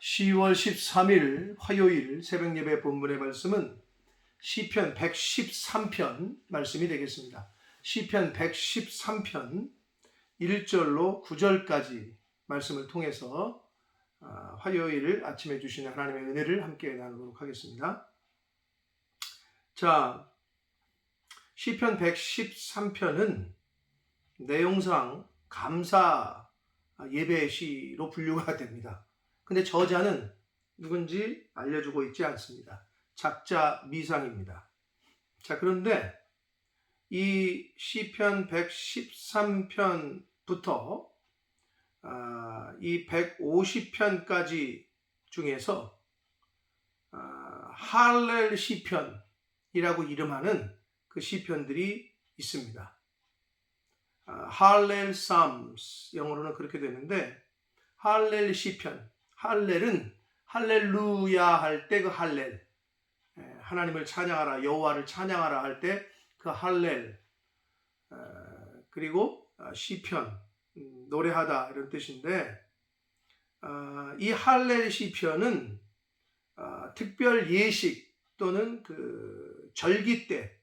10월 13일 화요일 새벽 예배 본문의 말씀은 시편 113편 말씀이 되겠습니다. 시편 113편 1절로 9절까지 말씀을 통해서 아, 화요일 아침에 주시는 하나님의 은혜를 함께 나누도록 하겠습니다. 자, 시편 113편은 내용상 감사 예배 시로 분류가 됩니다. 근데 저자는 누군지 알려주고 있지 않습니다. 작자 미상입니다. 자, 그런데 이 시편 113편부터 아, 이 150편까지 중에서 아, 할렐 시편이라고 이름하는 그 시편들이 있습니다. 아, 할렐 삼스 영어로는 그렇게 되는데 할렐 시편 할렐은 할렐루야 할 때 그 할렐 예, 하나님을 찬양하라 여호와를 찬양하라 할 때 그 할렐 어, 그리고 시편 음, 노래하다 이런 뜻인데 어, 이 할렐 시편은 어, 특별 예식 또는 그 절기 때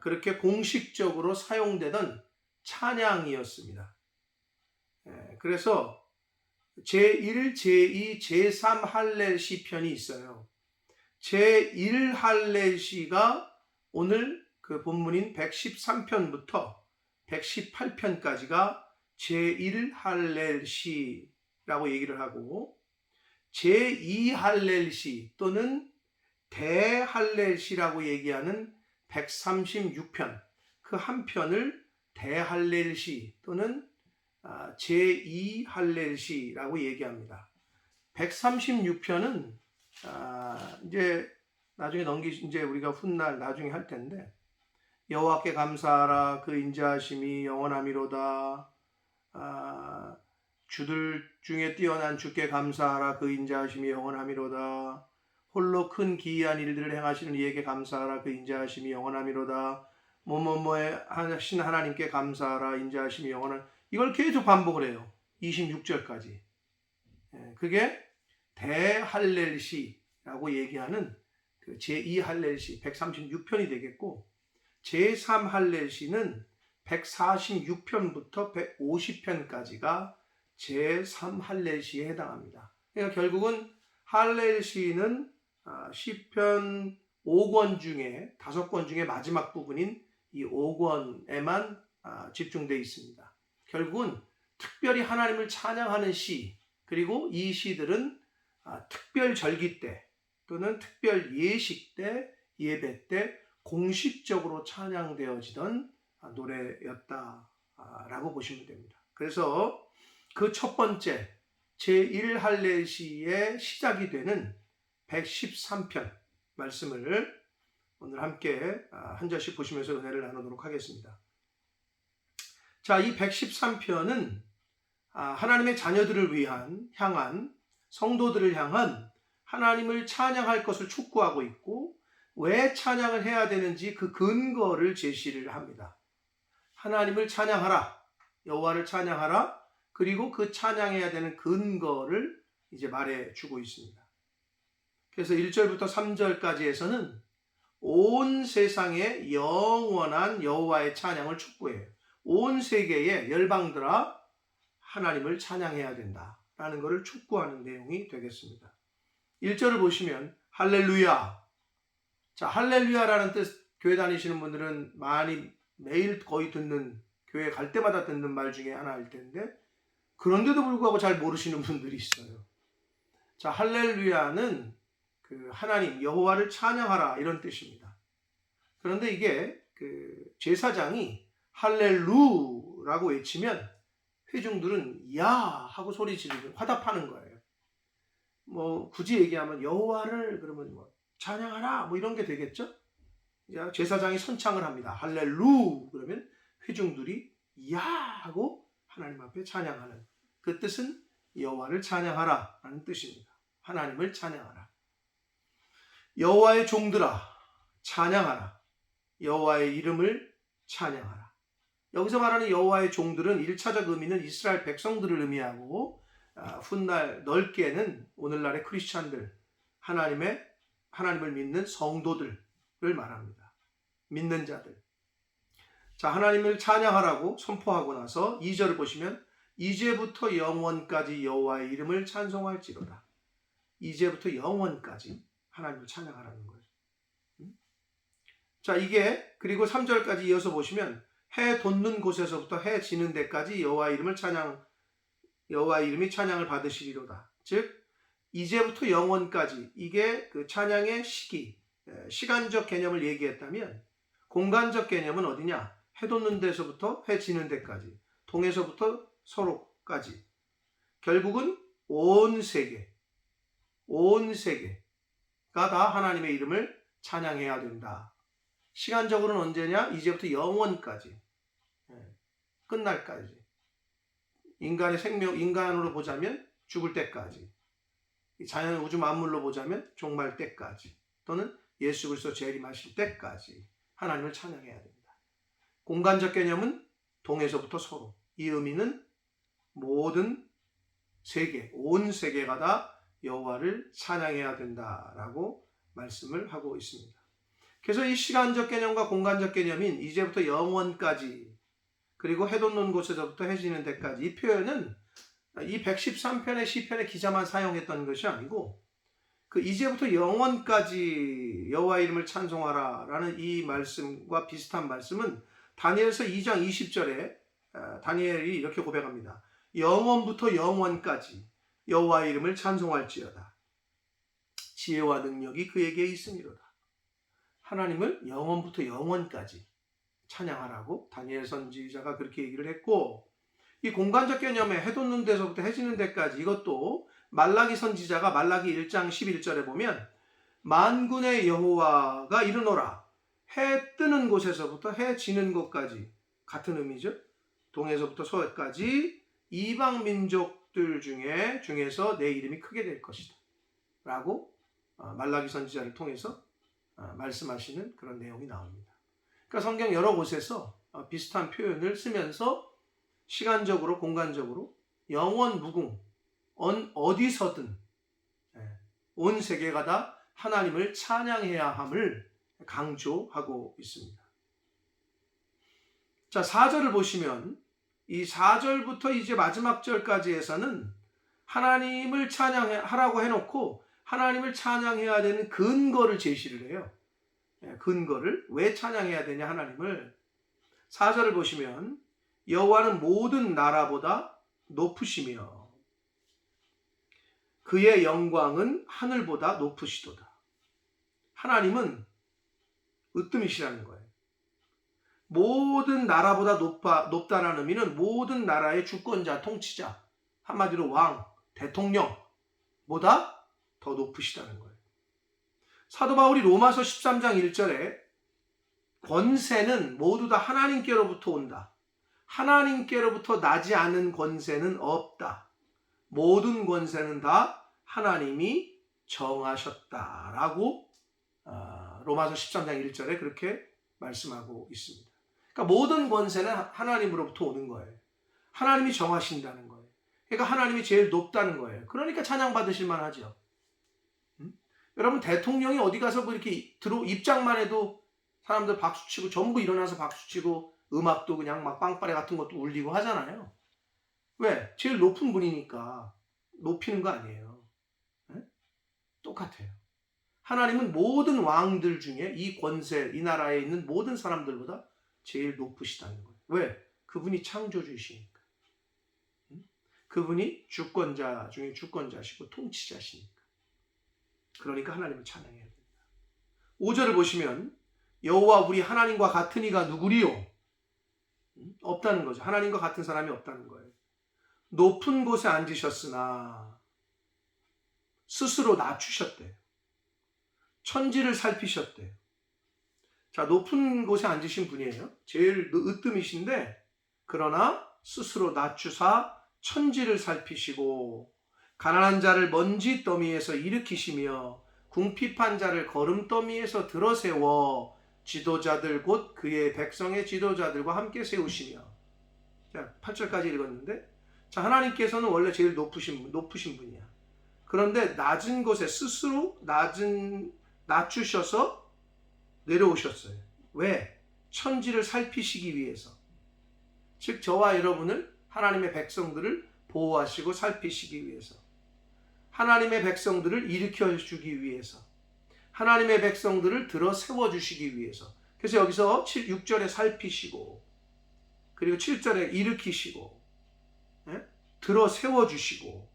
그렇게 공식적으로 사용되던 찬양이었습니다. 예, 그래서 제1, 제2, 제3 할렐 시편이 있어요. 제1 할렐 시가 오늘 그 본문인 113편부터 118편까지가 제1 할렐 시라고 얘기를 하고 제2 할렐 시 또는 대 할렐 시라고 얘기하는 136편 그 한 편을 대할렐 시 또는 아, 제2 할렐시라고 얘기합니다. 136편은 아, 이제 나중에 넘기 이제 우리가 훗날 나중에 할 텐데 여호와께 감사하라 그 인자하심이 영원함이로다. 아, 주들 중에 뛰어난 주께 감사하라 그 인자하심이 영원함이로다. 홀로 큰 기이한 일들을 행하시는 이에게 감사하라 그 인자하심이 영원함이로다. 뭐뭐뭐에 하신 하나님께 감사하라 인자하심이 영원한 이걸 계속 반복을 해요. 26절까지. 예, 그게 대할렐시라고 얘기하는 그 제2할렐시 136편이 되겠고 제3할렐시는 146편부터 150편까지가 제3할렐시에 해당합니다. 그러니까 결국은 할렐시는 아, 시편 5권 중에 5권 중에 마지막 부분인 이 5권에만 아, 집중되어 있습니다. 결국은 특별히 하나님을 찬양하는 시 그리고 이 시들은 아, 특별 절기 때 또는 특별 예식 때 예배 때 공식적으로 찬양되어지던 아, 노래였다라고 보시면 됩니다. 그래서 그 첫 번째 제1할례시의 시작이 되는 113편 말씀을 오늘 함께 아, 한 절씩 보시면서 은혜를 나누도록 하겠습니다. 자, 이 113편은 아, 하나님의 자녀들을 위한 향한 성도들을 향한 하나님을 찬양할 것을 촉구하고 있고 왜 찬양을 해야 되는지 그 근거를 제시를 합니다. 하나님을 찬양하라. 여호와를 찬양하라. 그리고 그 찬양해야 되는 근거를 이제 말해 주고 있습니다. 그래서 1절부터 3절까지에서는 온 세상에 영원한 여호와의 찬양을 촉구해요. 온 세계의 열방들아 하나님을 찬양해야 된다 라는 것을 촉구하는 내용이 되겠습니다. 1절을 보시면 할렐루야. 자, 할렐루야라는 뜻 교회 다니시는 분들은 많이 매일 거의 듣는 교회 갈 때마다 듣는 말 중에 하나일 텐데 그런데도 불구하고 잘 모르시는 분들이 있어요. 자, 할렐루야는 그 하나님 여호와를 찬양하라 이런 뜻입니다. 그런데 이게 그 제사장이 할렐루라고 외치면 회중들은 야 하고 소리 지르고 화답하는 거예요. 뭐 굳이 얘기하면 여호와를 그러면 뭐 찬양하라 뭐 이런 게 되겠죠? 제사장이 선창을 합니다. 할렐루 그러면 회중들이 야 하고 하나님 앞에 찬양하는 그 뜻은 여호와를 찬양하라라는 뜻입니다. 하나님을 찬양하라. 여호와의 종들아 찬양하라. 여호와의 이름을 찬양하라. 여기서 말하는 여호와의 종들은 1차적 의미는 이스라엘 백성들을 의미하고 아, 훗날 넓게는 오늘날의 크리스찬들 하나님의 하나님을 믿는 성도들을 말합니다. 믿는 자들. 자, 하나님을 찬양하라고 선포하고 나서 2절을 보시면 이제부터 영원까지 여호와의 이름을 찬송할지로다. 이제부터 영원까지 하나님을 찬양하라는 거예요. 음? 자, 이게 그리고 3절까지 이어서 보시면 해 돋는 곳에서부터 해 지는 데까지 여호와 이름을 찬양 여호와 이름이 찬양을 받으시리로다. 즉 이제부터 영원까지 이게 그 찬양의 시기 시간적 개념을 얘기했다면 공간적 개념은 어디냐? 해 돋는 데서부터 해 지는 데까지 동에서부터 서로까지 결국은 온 세계 온 세계가 다 하나님의 이름을 찬양해야 된다. 시간적으로는 언제냐? 이제부터 영원까지 끝날까지 인간의 생명 인간으로 보자면 죽을 때까지 자연 우주 만물로 보자면 종말 때까지 또는 예수 그리스도 재림하실 때까지 하나님을 찬양해야 됩니다. 공간적 개념은 동에서부터 서로 이 의미는 모든 세계 온 세계가 다 여호와를 찬양해야 된다라고 말씀을 하고 있습니다. 그래서 이 시간적 개념과 공간적 개념인 이제부터 영원까지 그리고 해돋는 곳에서부터 해지는 데까지 이 표현은 이 113편의 시편의 기자만 사용했던 것이 아니고 그 이제부터 영원까지 여호와 이름을 찬송하라라는 이 말씀과 비슷한 말씀은 다니엘서 2장 20절에 아, 다니엘이 이렇게 고백합니다. 영원부터 영원까지 여호와 이름을 찬송할지어다. 지혜와 능력이 그에게 있으니로다. 하나님을 영원부터 영원까지 찬양하라고 다니엘 선지자가 그렇게 얘기를 했고 이 공간적 개념에 해 돋는 데서부터 해지는 데까지 이것도 말라기 선지자가 말라기 1장 11절에 보면 만군의 여호와가 이르노라 해 뜨는 곳에서부터 해 지는 곳까지 같은 의미죠. 동에서부터 서까지 이방 민족들 중에 중에서 내 이름이 크게 될 것이다. 라고 어, 말라기 선지자를 통해서 어, 말씀하시는 그런 내용이 나옵니다. 그러니까 성경 여러 곳에서 어, 비슷한 표현을 쓰면서 시간적으로 공간적으로 영원 무궁 어디서든 예, 온 세계가 다 하나님을 찬양해야 함을 강조하고 있습니다. 자, 4절을 보시면 이 4절부터 이제 마지막 절까지에서는 하나님을 찬양하라고 해놓고 하나님을 찬양해야 되는 근거를 제시를 해요. 예, 근거를 왜 찬양해야 되냐 하나님을 4절을 보시면 여호와는 모든 나라보다 높으시며 그의 영광은 하늘보다 높으시도다. 하나님은 으뜸이시라는 거예요. 모든 나라보다 높아, 높다라는 의미는 모든 나라의 주권자, 통치자, 한마디로 왕, 대통령보다 더 높으시다는 거예요. 사도 바울이 로마서 13장 1절에 권세는 모두 다 하나님께로부터 온다. 하나님께로부터 나지 않은 권세는 없다. 모든 권세는 다 하나님이 정하셨다라고 아, 로마서 13장 1절에 그렇게 말씀하고 있습니다. 그러니까 모든 권세는 하나님으로부터 오는 거예요. 하나님이 정하신다는 거예요. 그러니까 하나님이 제일 높다는 거예요. 그러니까 찬양 받으실 만하죠. 음? 여러분 대통령이 어디 가서 뭐 이렇게 들어 입장만 해도 사람들 박수 치고 전부 일어나서 박수 치고 음악도 그냥 막 빵빠레 같은 것도 울리고 하잖아요. 왜? 제일 높은 분이니까 높이는 거 아니에요. 네? 똑같아요. 하나님은 모든 왕들 중에 이 권세, 이 나라에 있는 모든 사람들보다 제일 높으시다는 거예요. 왜? 그분이 창조주이시니까. 그분이 주권자 중에 주권자시고 통치자시니까. 그러니까 하나님을 찬양해야 된다. 5절을 보시면 여호와 우리 하나님과 같은 이가 누구리요? 없다는 거죠. 하나님과 같은 사람이 없다는 거예요. 높은 곳에 앉으셨으나 스스로 낮추셨대요. 천지를 살피셨대요. 자, 높은 곳에 앉으신 분이에요. 제일 으뜸이신데, 그러나 스스로 낮추사 천지를 살피시고, 가난한 자를 먼지 더미에서 일으키시며, 궁핍한 자를 걸음더미에서 들어세워 지도자들 곧 그의 백성의 지도자들과 함께 세우시며 자 8절까지 읽었는데 자, 하나님께서는 원래 제일 높으신 분, 높으신 분이야. 그런데 낮은 곳에 스스로 낮은 낮추셔서 내려오셨어요. 왜? 천지를 살피시기 위해서. 즉 저와 여러분을 하나님의 백성들을 보호하시고 살피시기 위해서. 하나님의 백성들을 일으켜 주기 위해서. 하나님의 백성들을 들어 세워 주시기 위해서. 그래서 여기서 7, 6절에 살피시고 그리고 7절에 일으키시고 예? 들어 세워 주시고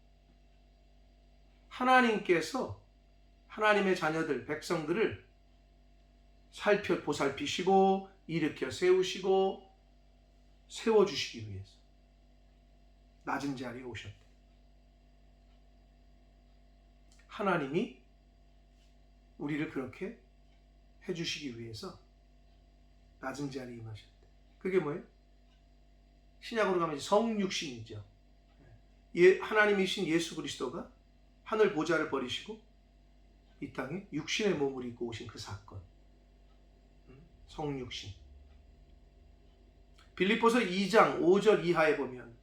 하나님께서 하나님의 자녀들 백성들을 살펴 보살피시고 일으켜 세우시고 세워 주시기 위해서 낮은 자리에 오셨대. 하나님이 우리를 그렇게 해 주시기 위해서 낮은 자리에 임하셨대. 그게 뭐예요? 신약으로 가면 성육신이죠. 예, 하나님이신 예수 그리스도가 하늘 보좌를 버리시고 이 땅에 육신의 몸을 입고 오신 그 사건. 음, 성육신. 빌립보서 2장 5절 이하에 보면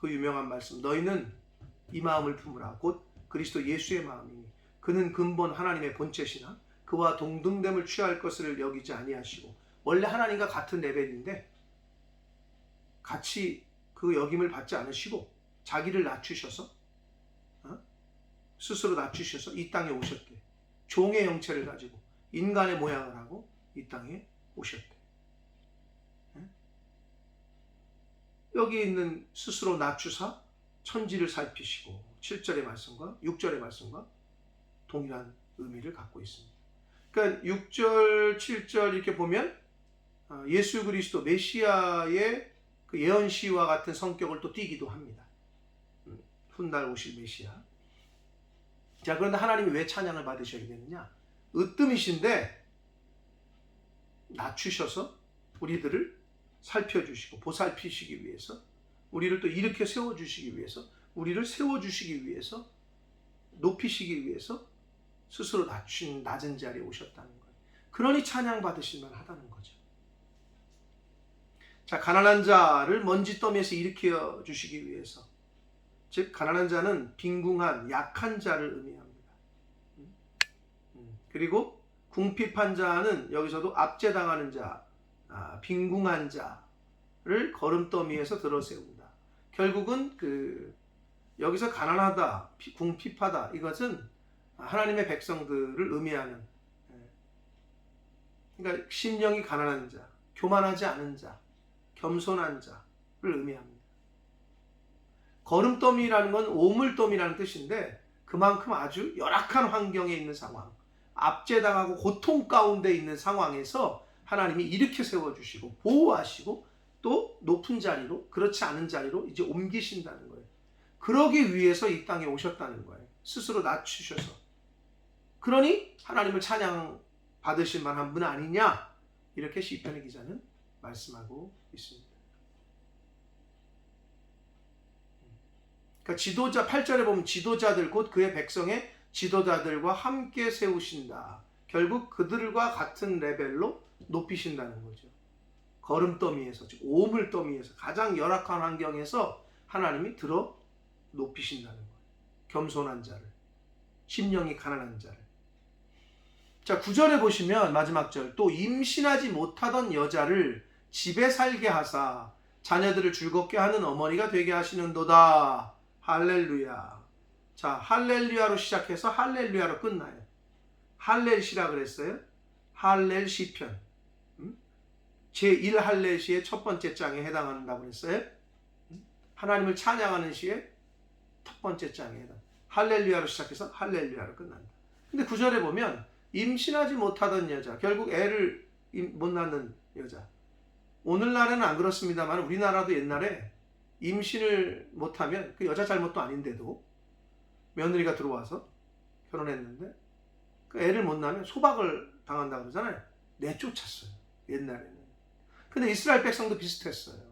그 유명한 말씀 너희는 이 마음을 품으라 곧 그리스도 예수의 마음이니 그는 근본 하나님의 본체시나 그와 동등됨을 취할 것을 여기지 아니하시고 원래 하나님과 같은 레벨인데 같이 그 여김을 받지 않으시고 자기를 낮추셔서 어? 스스로 낮추셔서 이 땅에 오셨대. 종의 형체를 가지고 인간의 모양을 하고 이 땅에 오셨대. 예? 여기 있는 스스로 낮추사 천지를 살피시고 7절의 말씀과 6절의 말씀과 동일한 의미를 갖고 있습니다. 그러니까 6절, 7절 이렇게 보면 어, 예수 그리스도 메시아의 그 예언시와 같은 성격을 또 띠기도 합니다. 음, 훗날 오실 메시아. 자, 그런데 하나님이 왜 찬양을 받으셔야 되느냐? 으뜸이신데 낮추셔서 우리들을 살펴주시고 보살피시기 위해서 우리를 또 이렇게 세워주시기 위해서 우리를 세워주시기 위해서 높이시기 위해서 스스로 낮춘 낮은 자리에 오셨다는 거예요. 그러니 찬양 받으실 만 하다는 거죠. 자, 가난한 자를 먼지 더미에서 일으켜 주시기 위해서 즉 가난한 자는 빈궁한 약한 자를 의미합니다. 음? 음. 그리고 궁핍한 자는 여기서도 압제당하는 자, 아, 빈궁한 자를 걸음더미에서 들어세운다. 결국은 그 여기서 가난하다, 궁핍하다 이것은 하나님의 백성들을 의미하는 예. 그러니까 심령이 가난한 자, 교만하지 않은 자, 겸손한 자를 의미합니다. 걸음더미라는 건 오물더미라는 뜻인데 그만큼 아주 열악한 환경에 있는 상황, 압제당하고 고통 가운데 있는 상황에서 하나님이 일으켜 세워주시고 보호하시고 또 높은 자리로 그렇지 않은 자리로 이제 옮기신다는 거예요. 그러기 위해서 이 땅에 오셨다는 거예요. 스스로 낮추셔서. 그러니 하나님을 찬양 받으실 만한 분 아니냐? 이렇게 시편의 기자는 말씀하고 있습니다. 그러니까 지도자 8절에 보면 지도자들 곧 그의 백성의 지도자들과 함께 세우신다. 결국 그들과 같은 레벨로 높이신다는 거죠. 걸음더미에서 즉 오물더미에서 가장 열악한 환경에서 하나님이 들어 높이신다는 거예요. 겸손한 자를 심령이 가난한 자를 자 9절에 보시면 마지막 절 또 임신하지 못하던 여자를 집에 살게 하사 자녀들을 즐겁게 하는 어머니가 되게 하시는도다. 할렐루야. 자, 할렐루야로 시작해서 할렐루야로 끝나요. 할렐시라 그랬어요. 할렐 시편. 음? 제1 할렐 시의 첫 번째 장에 해당한다고 그랬어요. 음? 하나님을 찬양하는 시의 첫 번째 장에 해당. 할렐루야로 시작해서 할렐루야로 끝난다. 근데 구절에 보면 임신하지 못하던 여자, 결국 애를 못 낳는 여자. 오늘날에는 안 그렇습니다만 우리나라도 옛날에 임신을 못하면 그 여자 잘못도 아닌데도 며느리가 들어와서 결혼했는데 그 애를 못 낳으면 소박을 당한다고 그러잖아요. 내쫓았어요. 옛날에는. 근데 이스라엘 백성도 비슷했어요.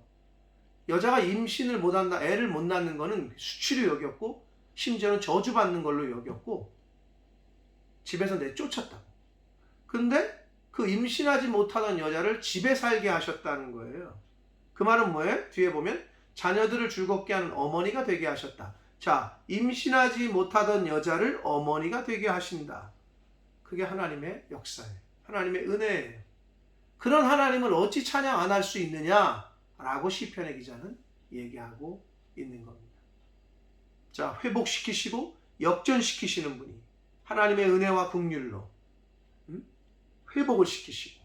여자가 임신을 못 한다, 애를 못 낳는 거는 수치로 여겼고 심지어는 저주받는 걸로 여겼고 집에서 내쫓았다고. 근데 그 임신하지 못하던 여자를 집에 살게 하셨다는 거예요. 그 말은 뭐예요? 뒤에 보면 자녀들을 즐겁게 하는 어머니가 되게 하셨다. 자, 임신하지 못하던 여자를 어머니가 되게 하신다. 그게 하나님의 역사예요. 하나님의 은혜예요. 그런 하나님을 어찌 찬양 안 할 수 있느냐 라고 시편의 기자는 얘기하고 있는 겁니다. 자, 회복시키시고 역전시키시는 분이 하나님의 은혜와 긍휼로 음? 회복을 시키시고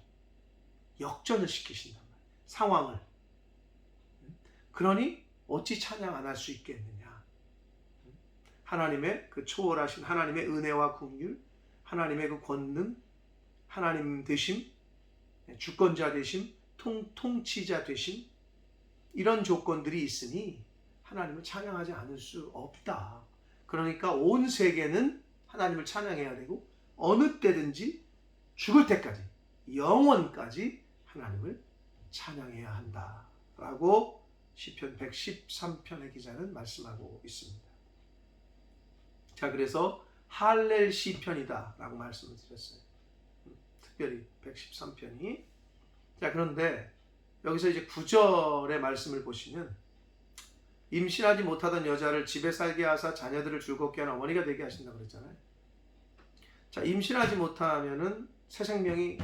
역전을 시키신단 말이에요. 상황을. 음? 그러니 어찌 찬양 안 할 수 있겠느냐? 음? 하나님의 그 초월하신 하나님의 은혜와 긍휼, 하나님의 그 권능, 하나님 되심, 주권자 되심, 통, 통치자 되심 이런 조건들이 있으니 하나님을 찬양하지 않을 수 없다. 그러니까 온 세계는 하나님을 찬양해야 되고 어느 때든지 죽을 때까지 영원까지 하나님을 찬양해야 한다라고 시편 113편의 기자는 말씀하고 있습니다. 자, 그래서 할렐 시편이다라고 말씀을 드렸어요. 음, 특별히 113편이 자, 그런데 여기서 이제 9절의 말씀을 보시면 임신하지 못하던 여자를 집에 살게 하사 자녀들을 즐겁게 하는 어머니가 되게 하신다고 그랬잖아요. 자, 임신하지 못하면은 새 생명이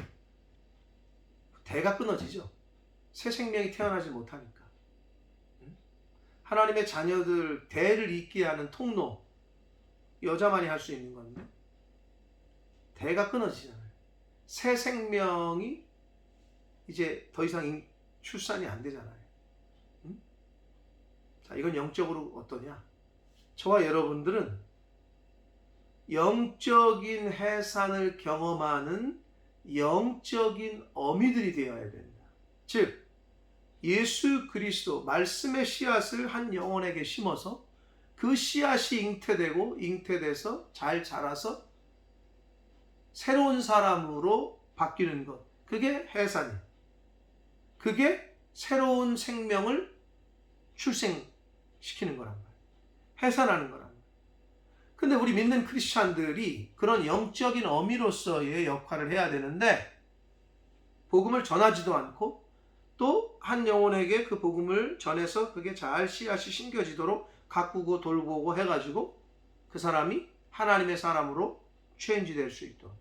대가 끊어지죠. 새 생명이 태어나지 못하니까. 응? 하나님의 자녀들 대를 잇게 하는 통로 여자만이 할 수 있는 건데 대가 끊어지잖아요. 새 생명이 이제 더 이상 출산이 안 되잖아요. 응? 자, 이건 영적으로 어떠냐? 저와 여러분들은 영적인 해산을 경험하는 영적인 어미들이 되어야 된다. 즉, 예수 그리스도 말씀의 씨앗을 한 영혼에게 심어서 그 씨앗이 잉태되고 잉태돼서 잘 자라서 새로운 사람으로 바뀌는 것. 그게 해산이에요. 그게 새로운 생명을 출생시키는 거란 말이에요. 해산하는 거란 말이에요. 근데 우리 믿는 크리스찬들이 그런 영적인 어미로서의 역할을 해야 되는데 복음을 전하지도 않고 또 한 영혼에게 그 복음을 전해서 그게 잘 씨앗이 심겨지도록 가꾸고 돌보고 해가지고 그 사람이 하나님의 사람으로 체인지 될 수 있도록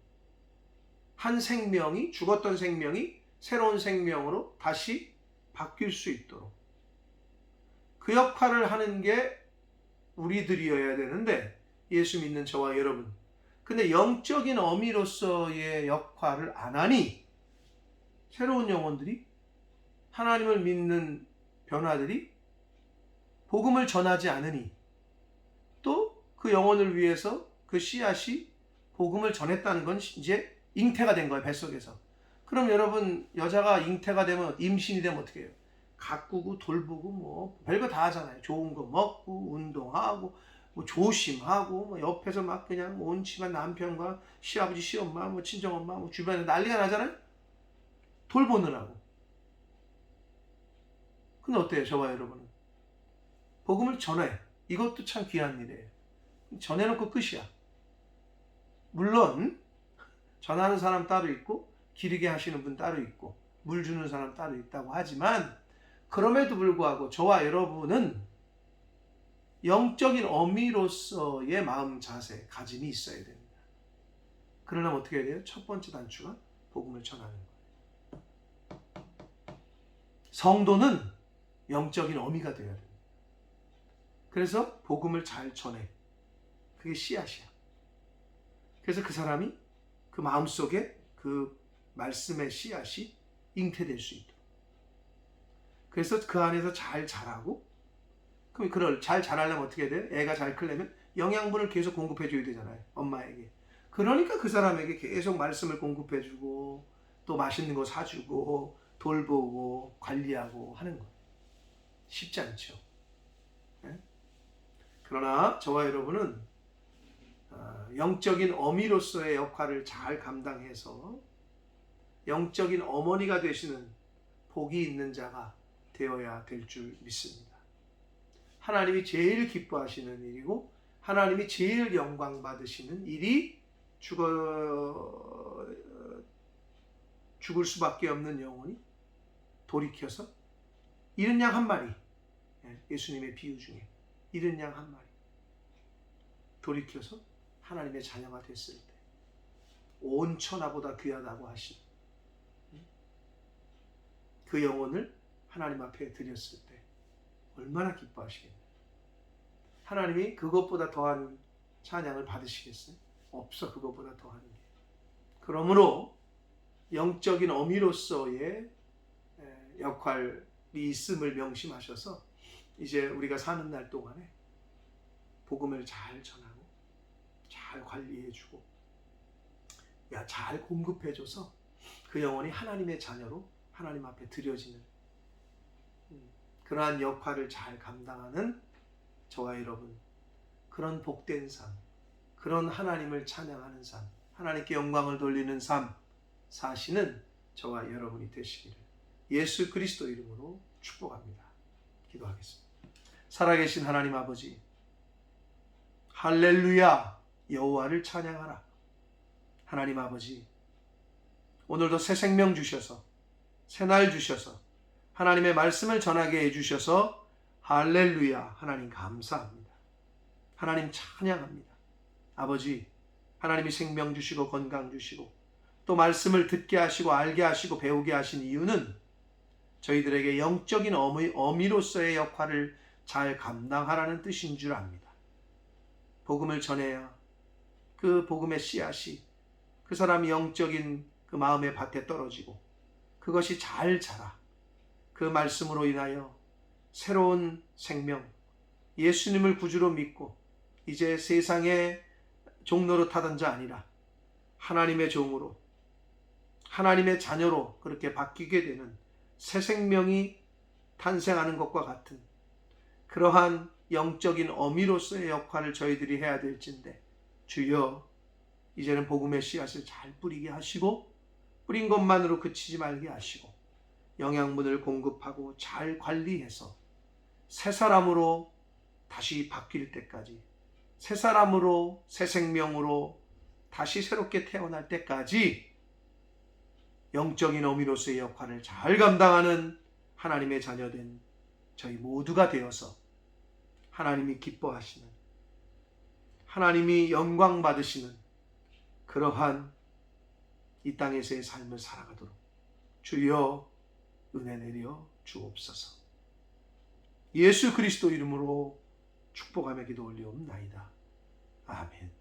한 생명이 죽었던 생명이 새로운 생명으로 다시 바뀔 수 있도록. 그 역할을 하는 게 우리들이어야 되는데 예수 믿는 저와 여러분. 근데 영적인 어미로서의 역할을 안 하니 새로운 영혼들이 하나님을 믿는 변화들이 복음을 전하지 않으니 또 그 영혼을 위해서 그 씨앗이 복음을 전했다는 건 이제 잉태가 된 거예요 뱃속에서 그럼 여러분 여자가 잉태가 되면 임신이 되면 어떻게 해요? 가꾸고 돌보고 뭐 별거 다 하잖아요. 좋은 거 먹고 운동하고 뭐 조심하고 뭐 옆에서 막 그냥 뭐온 집안 남편과 시아버지 시엄마 뭐 친정엄마 뭐 주변에 난리가 나잖아요. 돌보느라고. 근데 어때요 저와 여러분은? 복음을 전해. 이것도 참 귀한 일이에요. 전해놓고 끝이야. 물론 전하는 사람 따로 있고 기르게 하시는 분 따로 있고 물 주는 사람 따로 있다고 하지만 그럼에도 불구하고 저와 여러분은 영적인 어미로서의 마음 자세, 가짐이 있어야 됩니다. 그러려면 어떻게 해야 돼요? 첫 번째 단추가 복음을 전하는 거예요. 성도는 영적인 어미가 되어야 됩니다. 그래서 복음을 잘 전해. 그게 씨앗이야. 그래서 그 사람이 그 마음속에 그 말씀의 씨앗이 잉태될 수 있도록. 그래서 그 안에서 잘 자라고, 그럼 그걸 잘 자라려면 어떻게 돼요? 애가 잘 크려면 영양분을 계속 공급해 줘야 되잖아요. 엄마에게. 그러니까 그 사람에게 계속 말씀을 공급해 주고, 또 맛있는 거 사주고, 돌보고, 관리하고 하는 거예요. 쉽지 않죠. 네? 그러나 저와 여러분은 어, 영적인 어미로서의 역할을 잘 감당해서 영적인 어머니가 되시는 복이 있는 자가 되어야 될 줄 믿습니다. 하나님이 제일 기뻐하시는 일이고 하나님이 제일 영광 받으시는 일이 죽어 죽을 수밖에 없는 영혼이 돌이켜서 이른 양 한 마리 예, 예수님의 비유 중에 이른 양 한 마리 돌이켜서 하나님의 자녀가 됐을 때 온 천하보다 귀하다고 하신 그 영혼을 하나님 앞에 드렸을 때 얼마나 기뻐하시겠나요? 하나님이 그것보다 더한 찬양을 받으시겠어요? 없어 그것보다 더한 게. 그러므로 영적인 어미로서의 에, 역할이 있음을 명심하셔서 이제 우리가 사는 날 동안에 복음을 잘 전하고 잘 관리해주고 야 잘 공급해줘서 그 영혼이 하나님의 자녀로 하나님 앞에 드려지는 음, 그러한 역할을 잘 감당하는 저와 여러분 그런 복된 삶, 그런 하나님을 찬양하는 삶, 하나님께 영광을 돌리는 삶 사시는 저와 여러분이 되시기를 예수 그리스도 이름으로 축복합니다. 기도하겠습니다. 살아계신 하나님 아버지, 할렐루야 여호와를 찬양하라. 하나님 아버지, 오늘도 새 생명 주셔서 새날 주셔서 하나님의 말씀을 전하게 해주셔서 할렐루야 하나님 감사합니다. 하나님 찬양합니다. 아버지, 하나님이 생명 주시고 건강 주시고 또 말씀을 듣게 하시고 알게 하시고 배우게 하신 이유는 저희들에게 영적인 어미, 어미로서의 역할을 잘 감당하라는 뜻인 줄 압니다. 복음을 전해야 그 복음의 씨앗이 그 사람이 영적인 그 마음의 밭에 떨어지고 그것이 잘 자라. 그 말씀으로 인하여 새로운 생명 예수님을 구주로 믿고 이제 세상의 종로로 타던 자 아니라 하나님의 종으로 하나님의 자녀로 그렇게 바뀌게 되는 새 생명이 탄생하는 것과 같은 그러한 영적인 어미로서의 역할을 저희들이 해야 될진데 주여 이제는 복음의 씨앗을 잘 뿌리게 하시고 뿌린 것만으로 그치지 말게 하시고 영양분을 공급하고 잘 관리해서 새 사람으로 다시 바뀔 때까지 새 사람으로 새 생명으로 다시 새롭게 태어날 때까지 영적인 어미로서의 역할을 잘 감당하는 하나님의 자녀된 저희 모두가 되어서 하나님이 기뻐하시는 하나님이 영광 받으시는 그러한 이 땅에서의 삶을 살아가도록 주여 은혜 내려 주옵소서. 예수 그리스도 이름으로 축복하며 기도 올리옵나이다. 아멘.